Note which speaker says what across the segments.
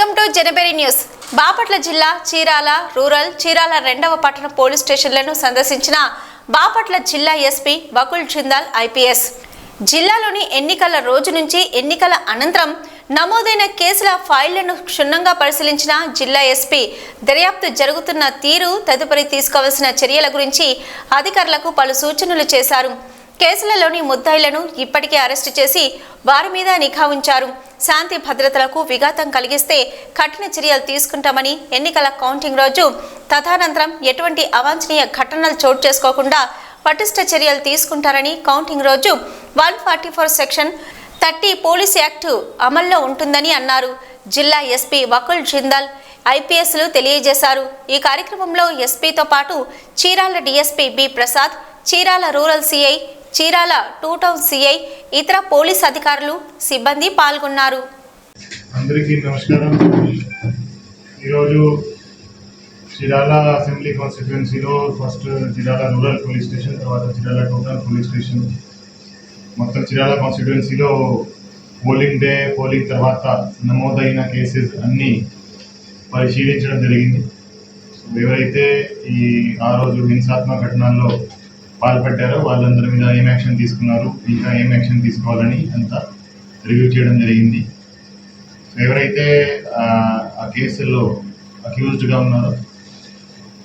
Speaker 1: చెనబెరి news. Bapatla జిల్లా Chirala rural Chirala రెండవ పట్టణ పోలీస్ స్టేషన్లను సందర్శించిన బాపట్ల జిల్లా ఎస్పీ బకుల్ జిందాల్ ఐపీఎస్. జిల్లాలోని ఎన్నికల రోజు నుంచి ఎన్నికల అనంతరం నమోదైన కేసుల ఫైళ్ళను క్షుణ్ణంగా పరిశీలించిన జిల్లా ఎస్పీ దర్యాప్తు జరుగుతున్న తీరు తదుపరి తీసుకోవాల్సిన చర్యల గురించి అధికారులకు పలు సూచనలు చేశారు. కేసులలోని ముద్దాయిలను ఇప్పటికే అరెస్టు చేసి వారి మీద నిఘా ఉంచారు. శాంతి భద్రతలకు విఘాతం కలిగిస్తే కఠిన చర్యలు తీసుకుంటామని ఎన్నికల కౌంటింగ్ రోజు తదనంతరం ఎటువంటి అవాంఛనీయ ఘటనలు చోటు చేసుకోకుండా పటిష్ట చర్యలు తీసుకుంటారని కౌంటింగ్ రోజు one forty four section thirty police act అమల్లో ఉంటుందని అన్నారు. జిల్లా ఎస్పీ వకుల్ జిందాల్ ఐపీఎస్లు తెలియజేశారు. ఈ కార్యక్రమంలో ఎస్పీతో పాటు Chirala DSP B Prasad Chirala rural CI Chirala two town CI ఇతర పోలీస్ అధికారులు సిబ్బంది పాల్గొన్నారు.
Speaker 2: అందరికీ నమస్కారం. ఈరోజు Chirala assembly కాన్స్టిట్యుయెన్సీలో first Chirala rural police station తర్వాత చిరాల టోటల్ పోలీస్ స్టేషన్. మొత్తం చిరాల కాన్స్టిట్యుయెన్సీలో పోలింగ్ డే పోలింగ్ తర్వాత నమోదైన కేసెస్ అన్నీ పరిశీలించడం జరిగింది. ఎవరైతే ఈ ఆ రోజు హింసాత్మక ఘటనల్లో పాల్పడ్డారో వాళ్ళందరి మీద ఏం యాక్షన్ తీసుకున్నారు. ఇంకా ఏం యాక్షన్ తీసుకోవాలని అంతా రివ్యూ చేయడం జరిగింది. ఎవరైతే ఆ, ఆ కేసుల్లో అక్యూజ్డ్గా ఉన్నారో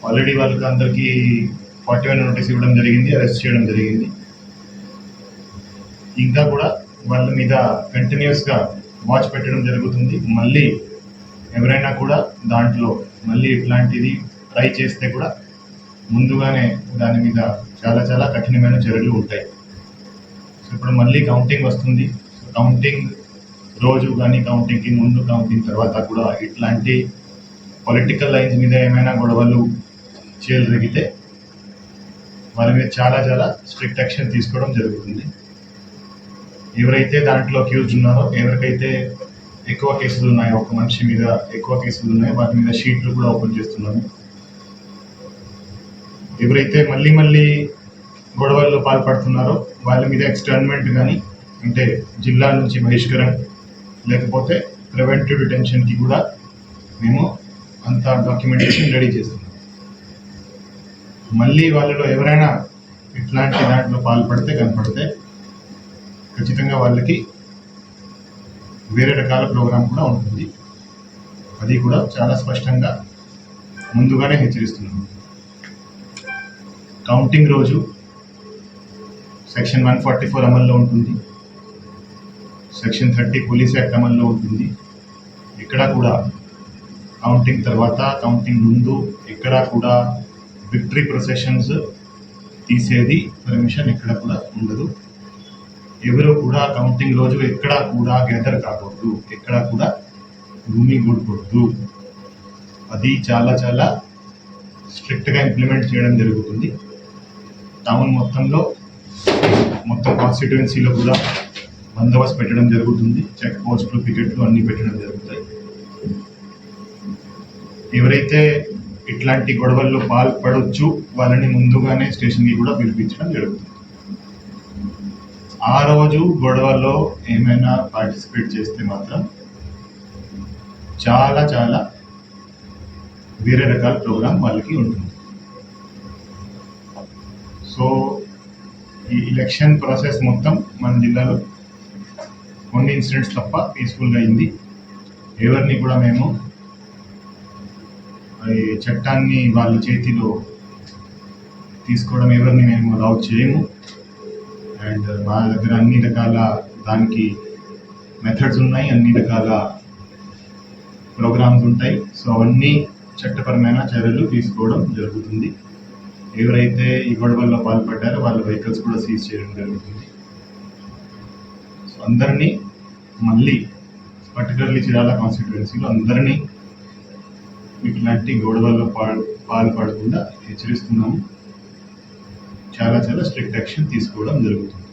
Speaker 2: ఆల్రెడీ వాళ్ళకి అందరికీ ఫార్టీ వన్ నోటీస్ ఇవ్వడం జరిగింది అరెస్ట్ చేయడం జరిగింది. ఇంకా కూడా వాళ్ళ మీద కంటిన్యూస్గా వాచ్ పెట్టడం జరుగుతుంది. మళ్ళీ ఎవరైనా కూడా దాంట్లో మళ్ళీ ఇట్లాంటిది ట్రై చేస్తే కూడా ముందుగానే దాని మీద చాలా చాలా కఠినమైన చర్యలు ఉంటాయి. సో ఇప్పుడు మళ్ళీ కౌంటింగ్ వస్తుంది. సో కౌంటింగ్ రోజు కానీ కౌంటింగ్కి ముందు కౌంటింగ్ తర్వాత కూడా ఇట్లాంటి పొలిటికల్ లైన్స్ మీద ఏమైనా గొడవలు చేయగలిగితే వాళ్ళ మీద చాలా చాలా స్ట్రిక్ట్ యాక్షన్ తీసుకోవడం జరుగుతుంది. ఎవరైతే దాంట్లో అక్యూజ్డ్ ఉన్నారో ఎవరికైతే ఎక్కువ కేసులు ఉన్నాయో ఒక మనిషి మీద ఎక్కువ కేసులు ఉన్నాయో వాటి మీద షీట్లు కూడా ఓపెన్ చేస్తున్నాము ఎవరైతే మళ్ళీ మళ్ళీ గొడవల్లో పాల్పడుతున్నారో వాళ్ళ మీద ఎక్స్టర్న్మెంట్ కానీ అంటే జిల్లా నుంచి బహిష్కరణ లేకపోతే ప్రివెంటివ్ డిటెన్షన్కి కూడా మేము అంత డాక్యుమెంటేషన్ రెడీ చేస్తున్నాం. మళ్ళీ వాళ్ళలో ఎవరైనా ఇట్లాంటి దాంట్లో పాల్పడితే కనపడితే ఖచ్చితంగా వాళ్ళకి వేరే రకాల ప్రోగ్రాం కూడా ఉంటుంది. అది కూడా చాలా స్పష్టంగా ముందుగానే హెచ్చరిస్తున్నాము కౌంటింగ్ రోజు సెక్షన్ వన్ ఫార్టీ ఫోర్ అమల్లో ఉంటుంది. సెక్షన్ థర్టీ పోలీస్ యాక్ట్ అమల్లో ఉంటుంది. ఇక్కడ కూడా కౌంటింగ్ తర్వాత కౌంటింగ్ ముందు ఇక్కడ కూడా విక్టరీ ప్రొసెషన్స్ తీసేది పర్మిషన్ ఎక్కడ కూడా ఉండదు. ఎవరు కూడా కౌంటింగ్ రోజు ఎక్కడ కూడా గ్యాదర్ కాకూడదు. ఎక్కడ కూడా భూమి కూడకూడదు. అది చాలా చాలా స్ట్రిక్ట్గా ఇంప్లిమెంట్ చేయడం జరుగుతుంది. టౌన్ మొత్తంలో మొత్తం కాన్స్టిట్యుయెన్సీలో కూడా బందోబస్తు పెట్టడం జరుగుతుంది. చెక్ పోస్టులు పికెట్లు అన్నీ పెట్టడం జరుగుతాయి. ఎవరైతే ఇట్లాంటి గొడవల్లో పాల్పడవచ్చు వాళ్ళని ముందుగానే స్టేషన్కి కూడా పిలిపించడం జరుగుతుంది. ఆ రోజు గొడవలో ఏమైనా పార్టిసిపేట్ చేస్తే మాత్రం చాలా చాలా వేరే రకాల ప్రోగ్రాం వాళ్ళకి ఉంటుంది. సో ఈ ఎలక్షన్ ప్రాసెస్ మొత్తం మన జిల్లాలో కొన్ని ఇన్సిడెంట్స్ తప్ప పీస్ఫుల్గా అయింది. ఎవరిని కూడా మేము చట్టాన్ని వాళ్ళ చేతిలో తీసుకోవడం ఎవరిని మేము అలౌ చేయము. అండ్ మా దగ్గర అన్ని రకాల దానికి మెథడ్స్ ఉన్నాయి అన్ని రకాల ప్రోగ్రామ్స్ ఉంటాయి. సో అవన్నీ చట్టపరమైన చర్యలు తీసుకోవడం జరుగుతుంది. ఎవరైతే ఈ గొడవల్లో పాల్పడ్డారో వాళ్ళ వెహికల్స్ కూడా సీజ్ చేయడం జరుగుతుంది. సో అందరినీ మళ్ళీ పర్టికులర్లీ చిరాల కాన్స్టిట్యువెన్సీలో అందరినీ ఇట్లాంటి గొడవల్లో పాల్ పాల్పడకుండా హెచ్చరిస్తున్నాము. చాలా చాలా స్ట్రిక్ట్ యాక్షన్ తీసుకోవడం జరుగుతుంది.